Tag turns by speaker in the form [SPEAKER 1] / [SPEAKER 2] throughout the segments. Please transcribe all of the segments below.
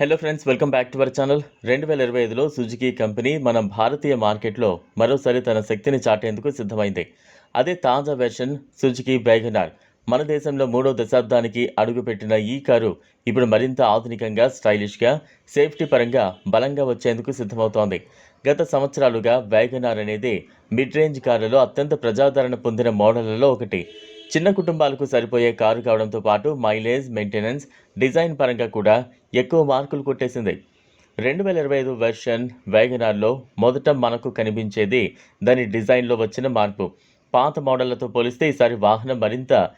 [SPEAKER 1] Hello friends welcome back to our channel రెండు వేల ఇరవై ఐదులో సుజుకి కంపెనీ మన భారతీయ మార్కెట్లో మరోసారి తన శక్తిని చాటేందుకు సిద్ధమైంది. అదే తాజా వెర్షన్ సుజుకి బ్యాగనార్ మన దేశంలో మూడో దశాబ్దానికి అడుగుపెట్టిన ఈ కారు ఇప్పుడు మరింత ఆధునికంగా స్టైలిష్గా సేఫ్టీ పరంగా బలంగా వచ్చేందుకు సిద్ధమవుతోంది. గత సంవత్సరాలుగా వ్యాగనార్ అనేది మిడ్ రేంజ్ కారులో అత్యంత ప్రజాదరణ పొందిన మోడళ్ళలో ఒకటి. చిన్న కుటుంబాలకు సరిపోయే కారు కావడంతో పాటు మైలేజ్ మెయింటెనెన్స్ డిజైన్ పరంగా కూడా ఎక్కువ మార్కులు కొట్టేసింది. రెండు వేల ఇరవై ఐదు వెర్షన్ వ్యాగనార్లో మొదట మనకు కనిపించేది దాని డిజైన్లో వచ్చిన మార్పు. పాత మోడళ్ళతో పోలిస్తే ఈసారి వాహనం మరింత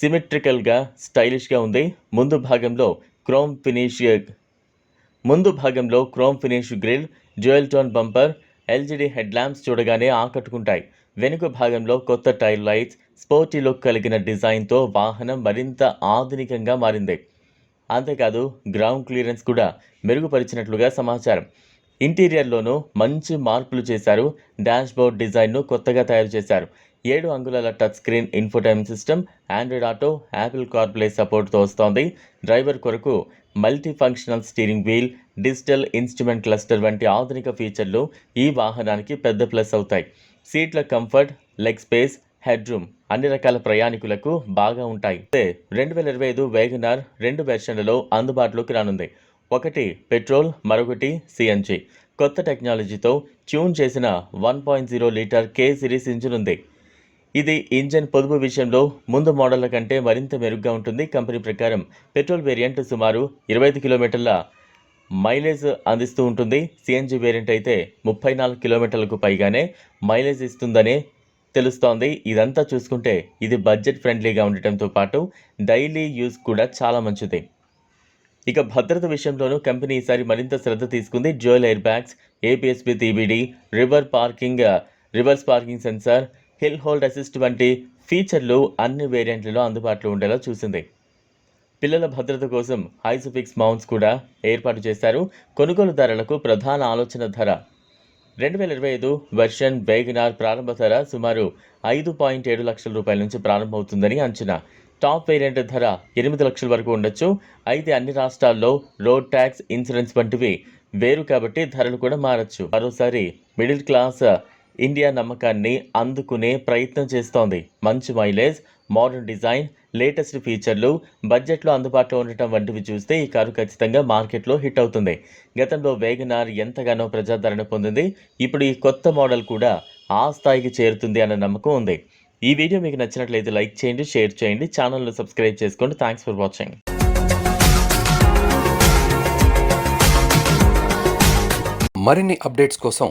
[SPEAKER 1] సిమెట్రికల్గా స్టైలిష్గా ఉంది. ముందు భాగంలో క్రోమ్ ఫినిష్ ముందు భాగంలో chrome finish grille dual tone bumper LED headlamps చూడగానే ఆకట్టుకుంటాయి. వెనుక భాగంలో కొత్త టైర్ లైట్స్ స్పోర్టీ లుక్ కలిగిన డిజైన్తో వాహనం మరింత ఆధునికంగా మారింది. అంతేకాదు గ్రౌండ్ క్లియరెన్స్ కూడా మెరుగుపరిచినట్లుగా సమాచారం. ఇంటీరియర్లోనూ మంచి మార్పులు చేశారు. డాష్బోర్డ్ డిజైన్ను కొత్తగా తయారు చేశారు. ఏడు అంగుళాల touch screen infotainment system Android Auto Apple CarPlay సపోర్ట్తో వస్తోంది. డ్రైవర్ కొరకు multi functional steering wheel digital instrument cluster వంటి ఆధునిక ఫీచర్లు ఈ వాహనానికి పెద్ద ప్లస్ అవుతాయి. సీట్ల comfort leg space headroom అన్ని రకాల ప్రయాణికులకు బాగా ఉంటాయి. రెండు వేల ఇరవై ఐదు వేగనార్ రెండు వెర్షన్లలో అందుబాటులోకి రానుంది. ఒకటి పెట్రోల్ మరొకటి సిఎన్జి కొత్త టెక్నాలజీతో ట్యూన్ చేసిన one point zero litre K series engine ఉంది ఇది ఇంజన్ పొదుపు విషయంలో ముందు మోడళ్ళ కంటే మరింత మెరుగ్గా ఉంటుంది. కంపెనీ ప్రకారం పెట్రోల్ వేరియంట్ సుమారు ఇరవై ఐదు కిలోమీటర్ల మైలేజ్ అందిస్తూ ఉంటుంది. సిఎన్జి వేరియంట్ అయితే ముప్పై నాలుగు కిలోమీటర్లకు పైగానే మైలేజ్ ఇస్తుందని తెలుస్తోంది. ఇదంతా చూసుకుంటే ఇది బడ్జెట్ ఫ్రెండ్లీగా ఉండటంతో పాటు డైలీ యూజ్ కూడా చాలా మంచిది. ఇక భద్రత విషయంలోనూ కంపెనీ ఈసారి మరింత శ్రద్ధ తీసుకుంది. Dual airbags ABS with rear parking reverse parking sensor hill hold assist వంటి ఫీచర్లు అన్ని వేరియంట్లలో అందుబాటులో ఉండేలా చూసింది. పిల్లల భద్రత కోసం హైసఫిక్స్ మౌంట్స్ కూడా ఏర్పాటు చేశారు. కొనుగోలుదారులకు ప్రధాన ఆలోచన ధర. రెండు వేల ఇరవై ఐదు వెర్షన్ వేగనార్ ప్రారంభ ధర సుమారు ఐదు పాయింట్ ఏడు లక్షల రూపాయల నుంచి ప్రారంభమవుతుందని అంచనా. టాప్ వేరియంట్ ధర ఎనిమిది లక్షల వరకు ఉండొచ్చు. అయితే అన్ని రాష్ట్రాల్లో రోడ్ ట్యాక్స్ ఇన్సూరెన్స్ వంటివి వేరు కాబట్టి ధరలు కూడా మారచ్చు. మరోసారి మిడిల్ క్లాస్ ఇండియా నమ్మకాన్ని అందుకునే ప్రయత్నం చేస్తోంది. మంచి మైలేజ్ మోడర్న్ డిజైన్ లేటెస్ట్ ఫీచర్లు బడ్జెట్లో అందుబాటులో ఉండటం వంటివి చూస్తే ఈ కారు ఖచ్చితంగా మార్కెట్లో హిట్ అవుతుంది. గతంలో వేగనార్ ఎంతగానో ప్రజాదరణ పొందింది. ఇప్పుడు ఈ కొత్త మోడల్ కూడా ఆ స్థాయికి చేరుతుంది అన్న నమ్మకం ఉంది. ఈ వీడియో మీకు నచ్చినట్లయితే లైక్ చేయండి షేర్ చేయండి ఛానల్ను సబ్స్క్రైబ్ చేసుకోండి. Thanks for watching.
[SPEAKER 2] మరిన్ని అప్డేట్స్ కోసం